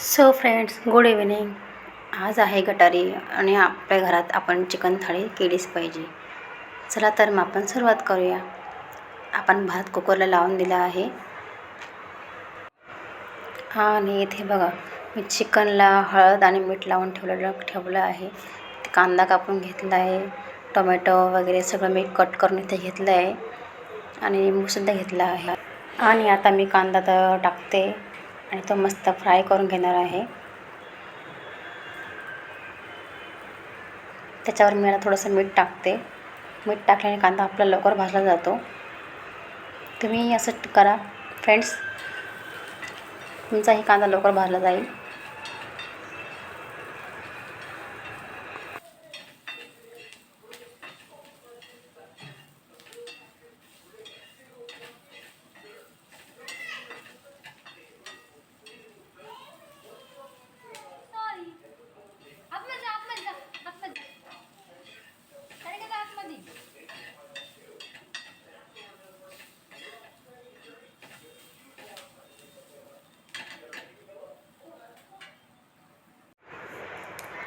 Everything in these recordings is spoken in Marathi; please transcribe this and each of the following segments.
सो फ्रेंड्स गुड इव्हिनिंग आज आहे गटारी आणि आपल्या घरात आपण चिकन थाळी केलीच पाहिजे. चला तर मग आपण सुरुवात करूया. आपण भात कुकरला लावून दिला आहे. आणि इथे बघा मी चिकनला हळद आणि मीठ लावून ठेवलेलं ठेवलं आहे. कांदा कापून घेतला आहे. टोमॅटो वगैरे सगळं मी कट करून इथे घेतलं आहे. आणि लिंबूसुद्धा घेतला आहे. आणि आता मी कांदा तर टाकते. आणि तो मस्त फ्राय करून घेणार आहे. त्याच्यावर मी आता थोडंसं मीठ टाकते. मीठ टाकल्याने कांदा आपला लवकर भाजला जातो. तुम्ही असं करा. फ्रेंड्स तुमचाही कांदा लवकर भाजला जाईल सॉरी आतमध्ये जा, आतमध्ये जा, आतमध्ये जा. खाली गेला आतमध्ये.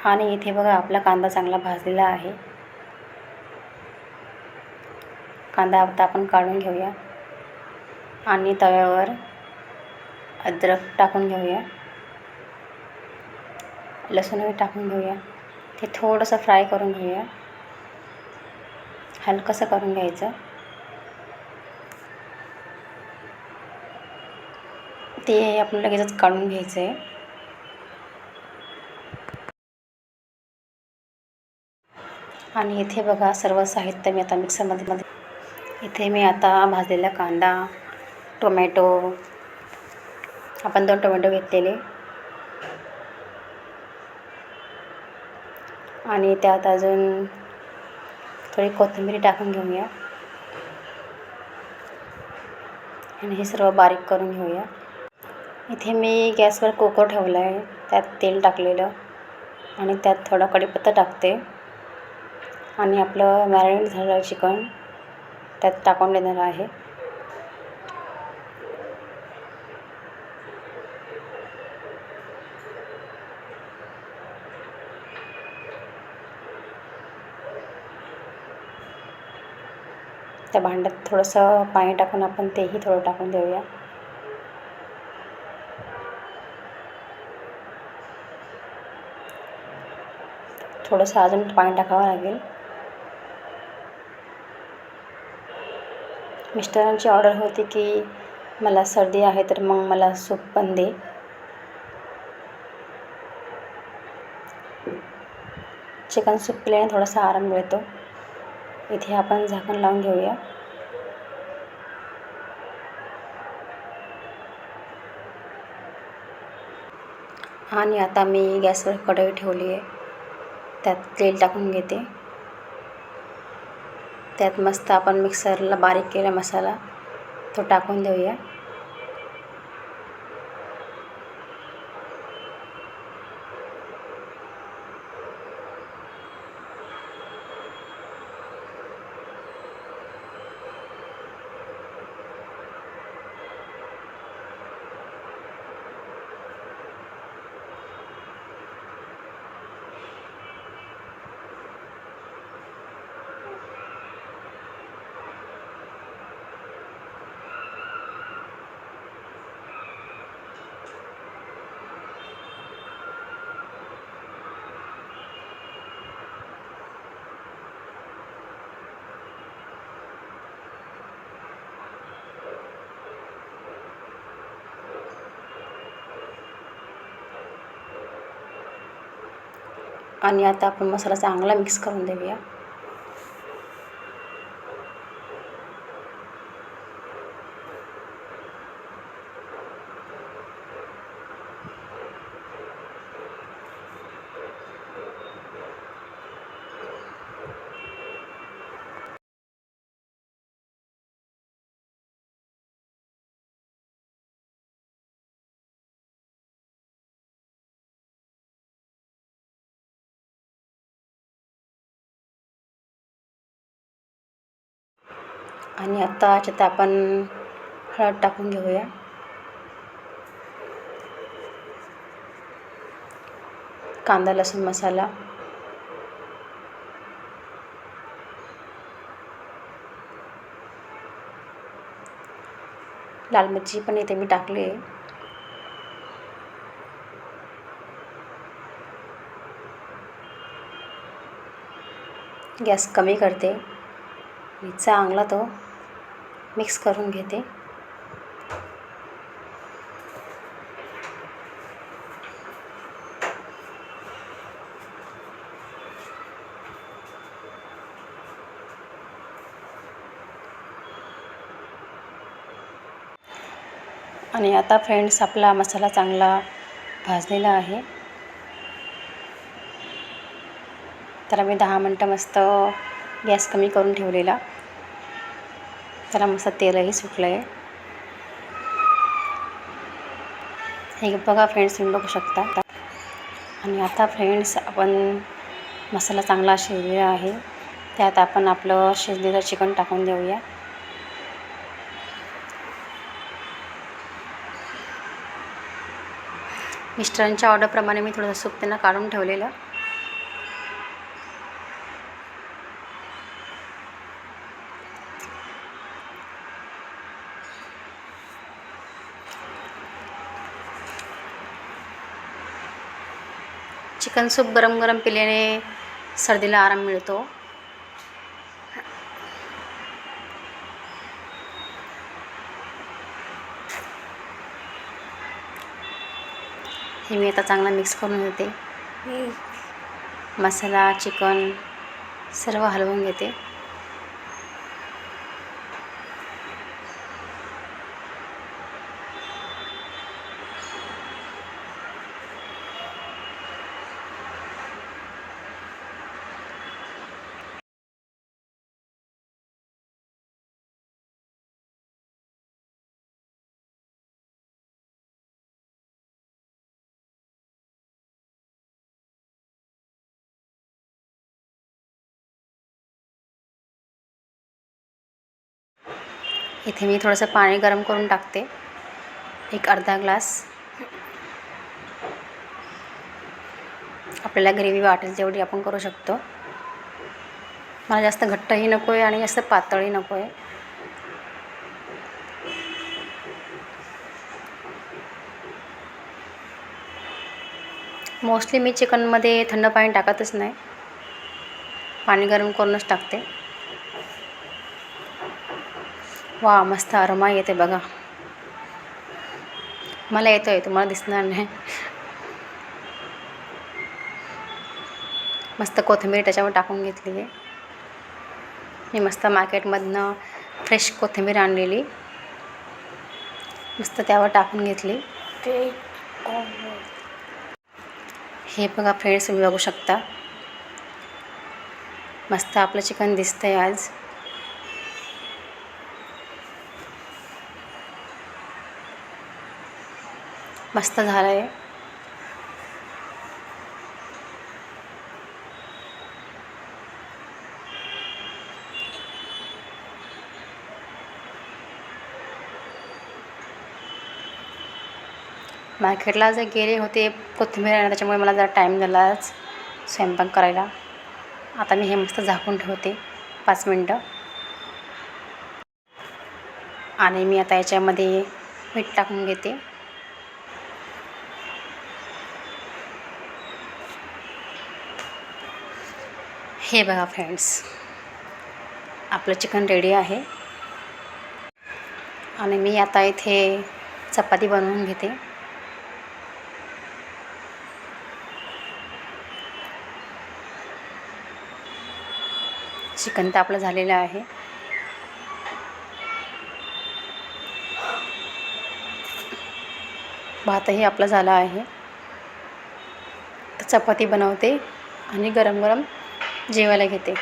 आणि इथे बघा आपला कांदा चांगला भाजलेला आहे. कांदा आता आपण काढून घेऊया. आणि तव्यावर अद्रक टाकून घेऊया. लसूणही टाकून घेऊया. ते थोडंसं फ्राय करून घेऊया. हलकंसं करून घ्यायचं. ते आपण लगेचच काढून घ्यायचं आहे आणि इथे बघा सर्व साहित्य मी आता मिक्सरमध्ये मध्ये इथे मी आता भाजलेला कांदा टोमॅटो आपण दोन टोमॅटो घेतलेले. आणि त्यात अजून थोडी कोथिंबीर टाकून घेऊया. आणि हे सर्व बारीक करून घेऊया. इथे मी गॅसवर कुकर ठेवला आहे त्यात तेल टाकलेलं. आणि त्यात थोडा कढीपत्ता टाकते. आणि आपलं मॅरिनेट झालेलं चिकन त्यात टाकून देणार आहे. त्या भांड्यात थोडंसं पाणी टाकून आपण तेही थोडं टाकून देऊया. थोडंसं अजून पाणी टाकावं लागेल. मिस्टरांची ऑर्डर होती की मला सर्दी आहे तर मग मला सूप पण दे. चिकन सूप पिल्याने थोडासा आराम मिळतो. इथे आपण झाकण लावून घेऊया. आणि आता मी गॅसवर कढई ठेवली आहे. त्यात तेल टाकून घेते. त्यात मस्त आपण मिक्सरला बारीक केला मसाला तो टाकून देऊया. आणि आता आपण मसाला चांगला मिक्स करून देऊया. आणि आत्ता याच्यात आपण हळद टाकून घेऊया. कांदा लसूण मसाला. लाल मिरची पण इथे मी टाकली आहे. गॅस कमी करते. मी चांगला तो. मिक्स करून घेते. आणि आता फ्रेंड्स आपला मसाला चांगला भाजलेला आहे. तर मी दहा मिनटं मस्त गॅस कमी करून ठेवलेला. त्याला मस्त तेलही सुटलं आहे हे बघा फ्रेंड्स तुम्ही बघू शकता. आणि आता फ्रेंड्स आपण मसाला चांगला शिजलेला आहे. त्यात आपण आपलं शिजलेलं चिकन टाकून देऊया. मिस्टरांच्या ऑर्डरप्रमाणे मी थोडंसं सूप त्यांना काढून ठेवलेलं. चिकन सूप गरम गरम पिल्याने सर्दीला आराम मिळतो. हे मी आता चांगला मिक्स करून घेते. मसाला चिकन सर्व हलवून घेते. इथे मी थोडंसं पाणी गरम करून टाकते. एक अर्धा ग्लास. आपल्याला ग्रेव्ही वाटेल तेवढी आपण करू शकतो. मला जास्त घट्टही नको आहे आणि जास्त पातळही नको आहे मोस्टली मी चिकनमध्ये थंड पाणी टाकतच नाही. पाणी गरम करूनच टाकते. वा मस्त अरोमा येते बघा. मला येतो आहे तुम्हाला दिसणार नाही. मस्त कोथिंबीर त्याच्यावर टाकून घेतली आहे. मी मस्त मार्केटमधनं फ्रेश कोथिंबीर आणलेली. मस्त त्यावर टाकून घेतली. हे बघा फ्रेंड्स तुम्ही बघू शकता. मस्त आपलं चिकन दिसतंय आज. मस्त झालं आहे मार्केटला जे गेले होते कोथिंबीर आणायला त्याच्यामुळे मला जरा टाईम झालाच स्वयंपाक करायला. आता मी हे मस्त झाकून ठेवते पाच मिनटं. आणि मी आता याच्यामध्ये मीठ टाकून घेते. हे बघा फ्रेंड्स आपलं चिकन रेडी आहे. आणि मी आता इथे चपाती बनवून घेते. चिकन तर आपलं झालेलं आहे. भातही आपला झाला आहे. तर चपाती बनवते आणि गरम गरम जेवायला घेते.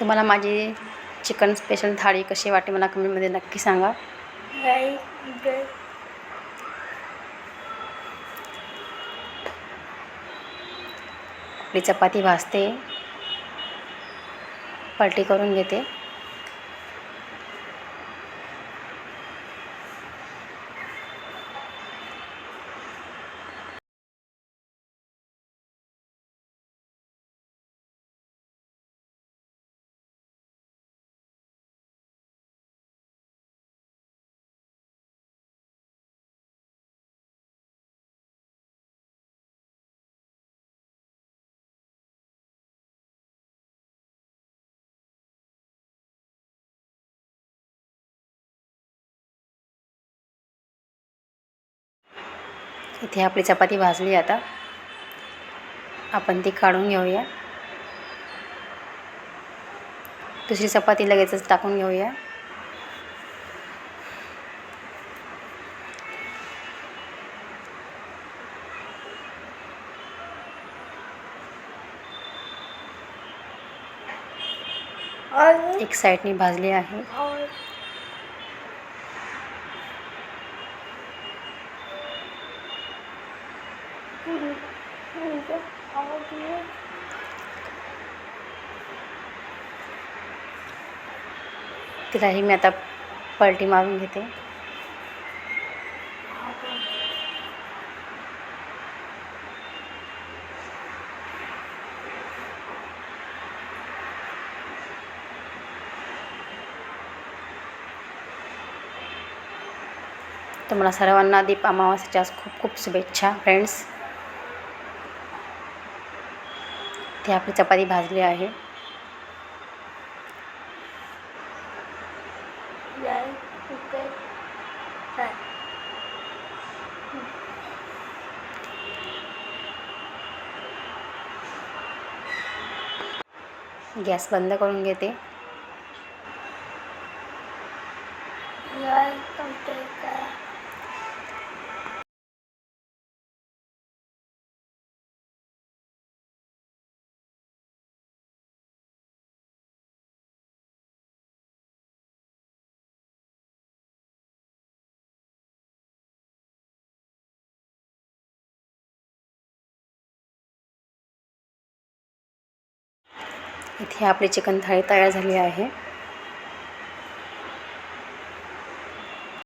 तुम्हाला माझी चिकन स्पेशल थाळी कशी वाटते मला कमेंटमध्ये नक्की सांगा. आपली चपाती भाजते. पलटी करून घेते. इथे आपली चपाती भाजली आता. आपण ती काढून घेऊया. दुसरी चपाती लगेचच टाकून घेऊया. एक साईडनी भाजली आहे. और तिलाही मी आता पलटी मारून घेते. तुम्हाला सर्वांना दीप अमावास्याच्या आज खूप खूप शुभेच्छा फ्रेंड्स ती आपली चपाती भाजली है गैस बंद करून घेते. इथे आपली चिकन थाळी तयार झाली आहे.